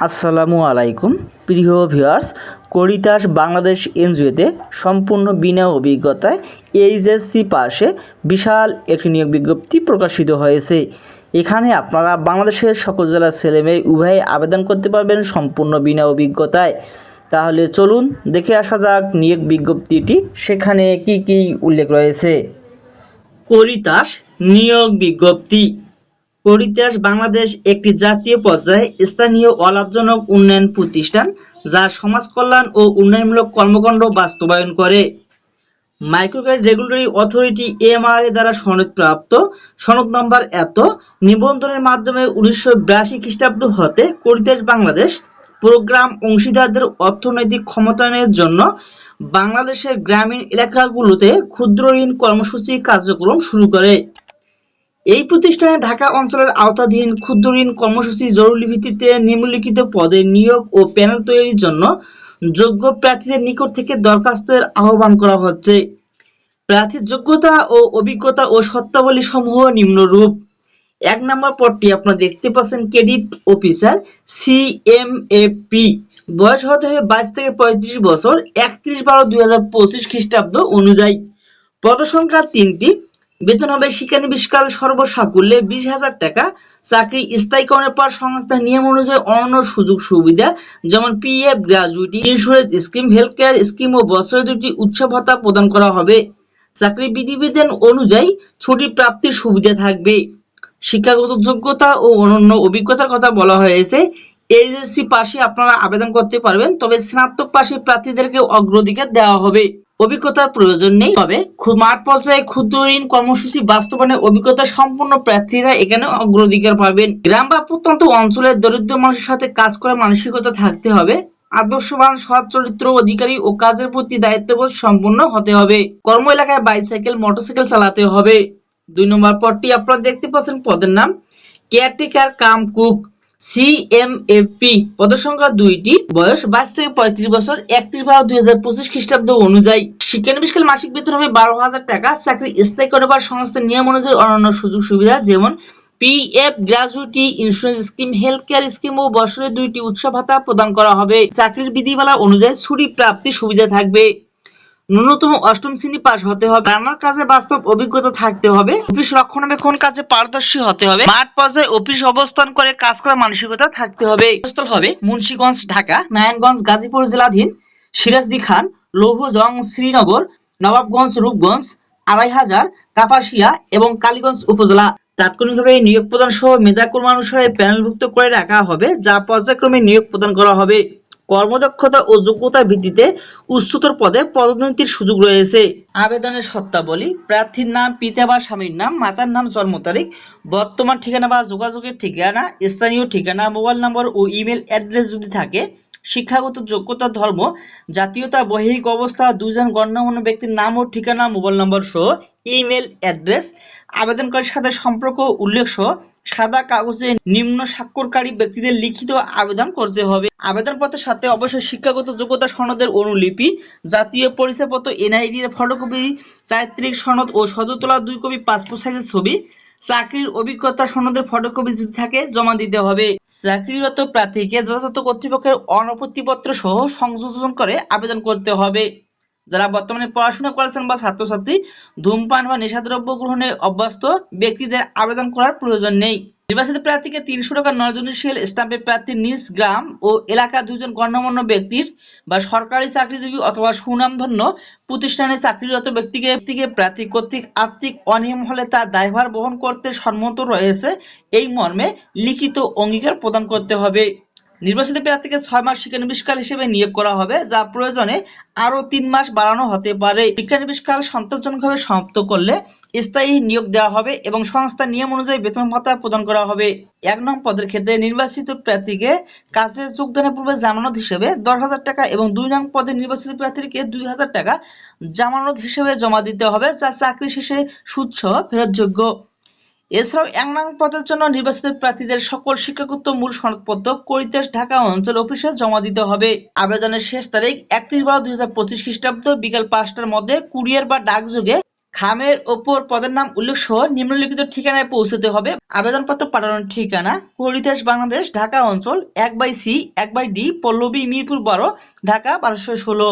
আসসালামু আলাইকুম। প্রিয় ভিউয়ার্স, করিতাস বাংলাদেশ এনজিওতে সম্পূর্ণ বিনা অভিজ্ঞতায় এইচএসসি পাশে বিশাল একটি নিয়োগ বিজ্ঞপ্তি প্রকাশিত হয়েছে। এখানে আপনারা বাংলাদেশের সকল জেলার ছেলেমেয়ে উভয়ে আবেদন করতে পারবেন সম্পূর্ণ বিনা অভিজ্ঞতায়। তাহলে চলুন দেখে আসা যাক নিয়োগ বিজ্ঞপ্তিটি সেখানে কি কি উল্লেখ রয়েছে। করিতাস নিয়োগ বিজ্ঞপ্তি। করিতাস বাংলাদেশ একটি জাতীয় পর্যায়ে স্থানীয় অলাভজনক উন্নয়ন প্রতিষ্ঠান যা সমাজ কল্যাণ ও উন্নয়নমূলক কর্মকাণ্ড বাস্তবায়ন করে। মাইক্রোক্রেডিট রেগুলেটরি অথরিটি এমআরএ দ্বারা সনদপ্রাপ্ত, সনদ নম্বর এত, নিবন্ধনের মাধ্যমে উনিশশো বিরাশি খ্রিস্টাব্দ হতে করিতাস বাংলাদেশ প্রোগ্রাম অংশীদারদের অর্থনৈতিক ক্ষমতায়নের জন্য বাংলাদেশের গ্রামীণ এলাকাগুলোতে ক্ষুদ্র ঋণ কর্মসূচি কার্যক্রম শুরু করে। এই প্রতিষ্ঠানে ঢাকা অঞ্চলের আওতাধীন ক্ষুদ্র ঋণ কর্মসূচি জরুরি ভিত্তিতে নিম্নলিখিত পদে নিয়োগ ও প্যানেল তৈরির জন্য যোগ্য প্রার্থীদের নিকট থেকে দরখাস্তের আহ্বান করা হচ্ছে। প্রার্থীর যোগ্যতা ও অভিজ্ঞতা ও শর্তাবলী সমূহ নিম্নরূপ। এক নম্বর পদটি আপনারা দেখতে পাচ্ছেন ক্রেডিট অফিসার সিএমএপি বয়স হতে হবে বাইশ থেকে পঁয়ত্রিশ বছর, একত্রিশ বারো দুই হাজার পঁচিশ খ্রিস্টাব্দ অনুযায়ী। পদসংখ্যা তিনটি বেতন হবে শিক্ষানবিষ্কাল সর্বসাকুল্যে বিশ হাজার টাকা চাকরি স্থায়ীকরণের পর সংস্থার নিয়ম অনুযায়ী অন্য সুযোগ সুবিধা, যেমন PF gratuity insurance scheme health care scheme ও বছরে দুটি উৎসব ভাতা প্রদান করা হবে। চাকরি বিধিবিধান অনুযায়ী ছুটি প্রাপ্তির সুবিধা থাকবে। শিক্ষাগত যোগ্যতা ও অনন্য অভিজ্ঞতার কথা বলা হয়েছে। এইচএসসি পাশে আপনারা আবেদন করতে পারবেন, তবে স্নাতক পাশে প্রার্থীদেরকে অগ্রাধিকার দেওয়া হবে। অভিজ্ঞতার প্রয়োজন নেই। তবে মাঠ পর্যায়ে ক্ষুদ্র ঋণ কর্মসূচি বাস্তবায়নের অভিজ্ঞতা সম্পন্ন প্রার্থীরা এখানে অগ্রাধিকার পাবেন। গ্রাম বা প্রত্যন্ত অঞ্চলের দরিদ্র মানুষের সাথে কাজ করার মানসিকতা থাকতে হবে। আদর্শবান, সৎ চরিত্র অধিকারী ও কাজের প্রতি দায়িত্ববোধ সম্পন্ন হতে হবে। কর্ম এলাকায় বাইসাইকেল, মোটরসাইকেল চালাতে হবে। দুই নম্বর পদটি আপনারা দেখতে পাচ্ছেন, পদের নাম। কেয়ারটেকার, কাম কুক। সিএমএপি পদসংখ্যা দুইটি, বয়স বাইশ থেকে পঁয়ত্রিশ বছর, একত্রিশ বারো দুই হাজার পঁচিশ খ্রিস্টাব্দ অনুযায়ী। শিক্ষানবিষ্কাল মাসিক বেতন হবে বারো হাজার টাকা, চাকরি স্থায়ী করবার সংস্থার নিয়ম অনুযায়ী অন্যান্য সুযোগ সুবিধা, যেমন PF gratuity insurance scheme health care scheme ও বছরে দুইটি উৎসব ভাতা প্রদান করা হবে। চাকরির বিধিমালা অনুযায়ী ছুটি প্রাপ্তি সুবিধা থাকবে। ন্যূনতম অষ্টম শ্রেণি পাস হতে হবে। রান্নার কাজে বাস্তব অভিজ্ঞতা থাকতে হবে। অফিস রক্ষণাবেক্ষণ কাজে পারদর্শী হতে হবে। মাঠ পর্যায়ে অফিস অবস্থান করে কাজ করার মানসিকতা থাকতে হবে। স্থল হবে মুন্সিগঞ্জ, ঢাকা, নারায়ণগঞ্জ, গাজীপুর জেলাধীন, সিরাজদি খান, লৌহজং, শ্রীনগর, নবাবগঞ্জ, রূপগঞ্জ আড়াই হাজার কাপাসিয়া এবং কালীগঞ্জ উপজেলা। তাৎক্ষণিকভাবে নিয়োগ প্রদান সহ মেধাক্রম অনুসারে প্যানেলভুক্ত করে রাখা হবে, যা পর্যায়ক্রমে নিয়োগ প্রদান করা হবে। কর্মদক্ষতা ও যোগ্যতার ভিত্তিতে উচ্চতর পদে পদোন্নতির সুযোগ রয়েছে। আবেদনের শর্তাবলী, প্রার্থীর নাম, পিতা বা স্বামীর নাম, মাতার নাম, জন্ম তারিখ, বর্তমান ঠিকানা বা যোগাযোগের ঠিকানা, স্থানীয় ঠিকানা, মোবাইল নম্বর ও ইমেল অ্যাড্রেস যদি থাকে, শিক্ষাগত যোগ্যতা, ধর্ম, জাতীয়তা বৈহিক অবস্থা দুজন গণ্যমান্য ব্যক্তির নাম ও ঠিকানা, মোবাইল নম্বর সহ ইমেল অ্যাড্রেস, আবেদনকারীর সাথে সম্পর্ক উল্লেখ সাদা কাগজে নিম্ন স্বাক্ষরকারী ব্যক্তিদের লিখিত আবেদন করতে হবে। আবেদনপত্রের সাথে অবশ্যই শিক্ষাগত যোগ্যতা সনদের অনুলিপি, জাতীয় পরিচয়পত্র, এনআইডি এর ফটোকপি, চারিত্রিক সনদ ও সদতলা দুই কপি পাসপোর্ট সাইজের ছবি, চাকরির অভিজ্ঞতা সনদের ফটোকপি যদি থাকে জমা দিতে হবে। চাকরিরত প্রার্থীকে যথাযথ কর্তৃপক্ষের অনপত্তিপত্র সহ সংযোজন করে আবেদন করতে হবে। যারা বর্তমানে পড়াশোনা করেছেন বা ছাত্রছাত্রী, ধূমপান বা নেশাদ্রব্য গ্রহণে অভ্যস্ত ব্যক্তিদের আবেদন করার প্রয়োজন নেই। নির্বাচিত প্রার্থীকে তিনশো টাকা নজনশীল স্টাম্পে প্রার্থী নিজ গ্রাম ও এলাকা দুজন গণ্যমান্য ব্যক্তির বা সরকারি চাকরিজীবী অথবা সুনামধন্য প্রতিষ্ঠানে চাকরিরত ব্যক্তিকে ব্যক্তিকে প্রার্থী কর্তৃক আর্থিক অনিয়ম হলে তার দায়ভার বহন করতে সম্মত রয়েছে। এই মর্মে লিখিত অঙ্গীকার প্রদান করতে হবে। নির্বাচিত প্রার্থীকে ছয় মাস শিক্ষানবিষ্কাল হিসেবে নিয়োগ করা হবে, যা প্রয়োজনে আরও তিন মাস বাড়ানো হতে পারে। শিক্ষানবিষ্কাল সন্তোষজনকভাবে সমাপ্ত করলে স্থায়ী নিয়োগ দেওয়া হবে এবং সংস্থার নিয়ম অনুযায়ী বেতন ভাতা প্রদান করা হবে। এক নং পদের ক্ষেত্রে নির্বাচিত প্রার্থীকে কাজে যোগদানের পূর্বে জামানত হিসেবে দশ হাজার টাকা এবং দুই নং পদে নির্বাচিত প্রার্থীকে দুই হাজার টাকা জামানত হিসেবে জমা দিতে হবে, যা চাকরি শেষে সহ ফেরতযোগ্য। এছাড়াও এক নং পদের জন্য নির্বাচিত প্রার্থীদের সকল শিক্ষাগত মূল সনদপত্র করিতেশ ঢাকা অঞ্চল অফিসে জমা দিতে হবে। আবেদনের শেষ তারিখ একত্রিশ বারো দুই হাজার পঁচিশ খ্রিস্টাব্দ বিকাল পাঁচটার মধ্যে কুরিয়ার বা ডাকযোগে খামের ওপর পদের নাম উল্লেখ সহ নিম্নলিখিত ঠিকানায় পৌঁছতে হবে। আবেদনপত্র পাঠানোর ঠিকানা করিতাস বাংলাদেশ, ঢাকা অঞ্চল এক বাই সি, এক বাই ডি, পল্লবী মিরপুর বারো, ঢাকা বারোশো ষোলো।